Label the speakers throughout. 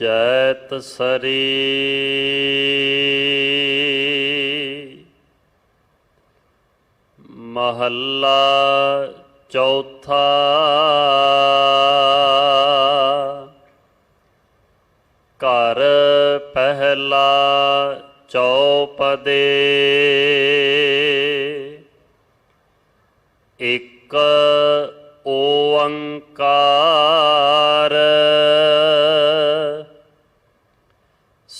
Speaker 1: ਜੈਤ ਸਰੀ। ਮਹੱਲਾ ਚੌਥਾ। ਘਰ ਪਹਿਲਾ ਚੌਪਦੇ। ਇੱਕ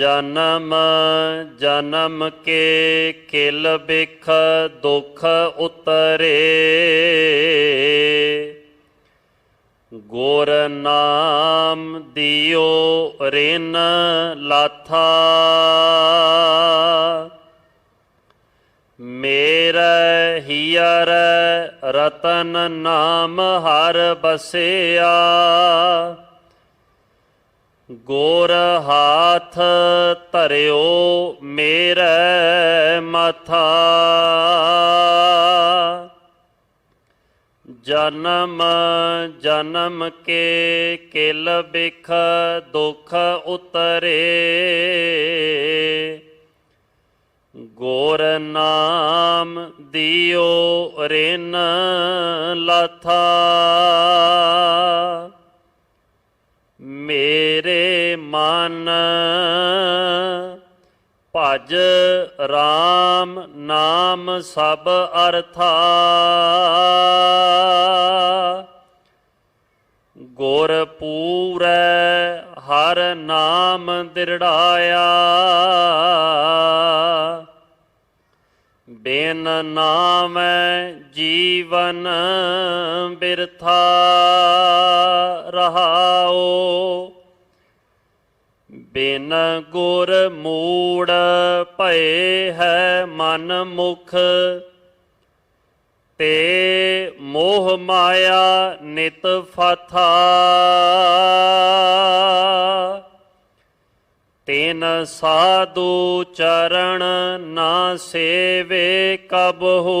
Speaker 1: ਜਨਮ ਜਨਮ ਕੇ ਕਿਲ ਬਿਖ ਦੁਖ ਉਤਰੇ। ਗੁਰ ਨਾਮ ਦਿਓ ਰਿਨ ਲਾਥਾ। ਮੇਰਾ ਹੀਰ ਰਤਨ ਨਾਮ ਹਰ ਬਸਿਆ। ਗੋਰ ਹਾਥ ਧਰਿਓ ਮੇਰੇ ਮਥਾ। ਜਨਮ ਜਨਮ ਕੇ ਕਿਲ ਬਿਖ ਦੁਖ ਉਤਰੇ। ਗੋਰ ਨਾਮ ਦਿਓ ਰੇਨ ਲਾਥਾ। ਮੇ ਮਨ ਭਜ RAM ਨਾਮ ਸਭ ਅਰਥਾ। ਗੁਰ ਪੂਰੈ ਹਰ ਨਾਮ ਦਿਰੜਾਇਆ। ਬਿਨ ਨਾਮੈ ਜੀਵਨ ਬਿਰਥਾ ਰਹਾਓ। ਬਿਨ ਗੁਰ ਮੂੜ ਭਏ ਹੈ ਮਨ ਮੁਖ। ਤੇ ਮੋਹ ਮਾਇਆ ਨਿਤ ਫਥਾ। ਤਿਨ ਸਾਧੂ ਚਰਨ ਨਾ ਸੇਵੇ ਕਬ ਹੋ।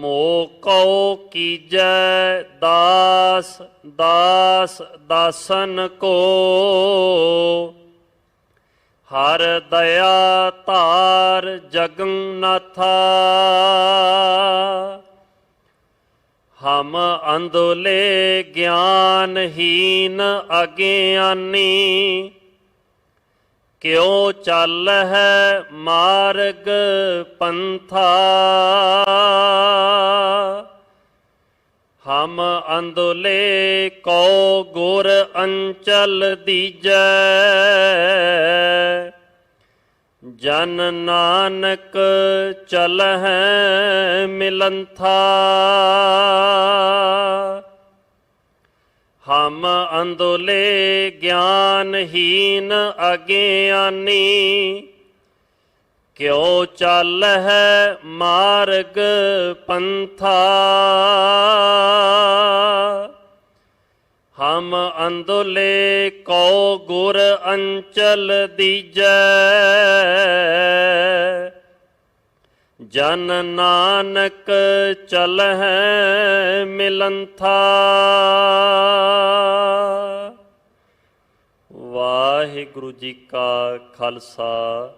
Speaker 1: ਮੋਕਉ ਕੀਜੈ ਦਾਸ ਦਾਸ ਦਾਸਨ ਕੋ। ਹਰ ਦਇਆ ਧਾਰ ਜਗਨਨਾਥਾ ਹਮ ਅੰਧਲੇ ਗਿਆਨਹੀਨ ਅਗਿਆਨੀ। ਕਿਉ ਚੱਲ ਹੈ ਮਾਰਗ ਪੰਥਾ? ਹਮ ਅੰਧਲੇ ਕੋ ਗੁਰ ਅੰਚਲ ਦੀਜੈ। ਜਨ ਨਾਨਕ ਚਲ ਮਿਲੰਥਾ। ਹਮ ਅੰਧਲੇ ਗਿਆਨਹੀਨ ਅਗਿਆਨੀ। ਕਿਉ ਚੱਲ ਹੈ ਮਾਰਗ ਪੰਥਾ? ਹਮ ਅੰਧਲੇ ਕੋ ਗੁਰ ਅੰਚਲ ਦੀਜੈ। ਜਨ ਨਾਨਕ ਚਲ ਹੈ ਮਿਲੰਥਾ। ਵਾਹਿਗੁਰੂ ਜੀ ਕਾ ਖਾਲਸਾ।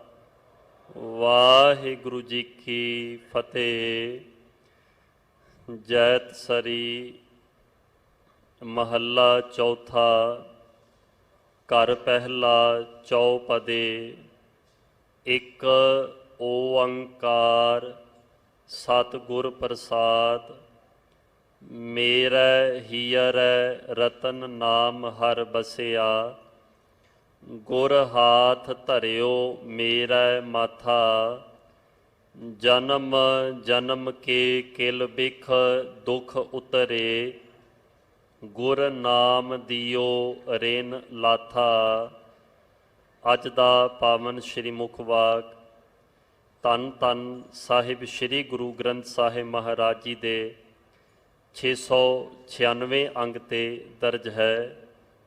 Speaker 1: ਵਾਹਿਗੁਰੂ ਜੀ ਕੀ ਫਤਿਹ। ਜੈਤ ਸਰੀ, ਮਹੱਲਾ ਚੌਥਾ, ਘਰ ਪਹਿਲਾ ਚੌਪਦੇ, ਇੱਕ ਓੰਕਾਰ ਸਤਿਗੁਰ ਪ੍ਰਸਾਦ, ਮੇਰਾ ਹੀਰੈ ਰਤਨ ਨਾਮ ਹਰ ਬਸਿਆ। ਗੁਰ ਹਾਥ ਧਰਿਓ ਮੇਰਾ ਮਾਥਾ, ਜਨਮ ਜਨਮ ਕੇ ਕਿਲ ਬਿਖ ਦੁਖ ਉਤਰੇ, ਗੁਰ ਨਾਮ ਦਿਓ ਰੇਨ ਲਾਥਾ, ਅੱਜ ਦਾ ਪਾਵਨ ਸ੍ਰੀ ਮੁਖ ਵਾਕ ਤਨ ਤਨ ਸਾਹਿਬ ਸ੍ਰੀ ਗੁਰੂ ਗ੍ਰੰਥ ਸਾਹਿਬ ਮਹਾਰਾਜ ਜੀ ਦੇ 696 ਅੰਗ ਤੇ ਦਰਜ ਹੈ।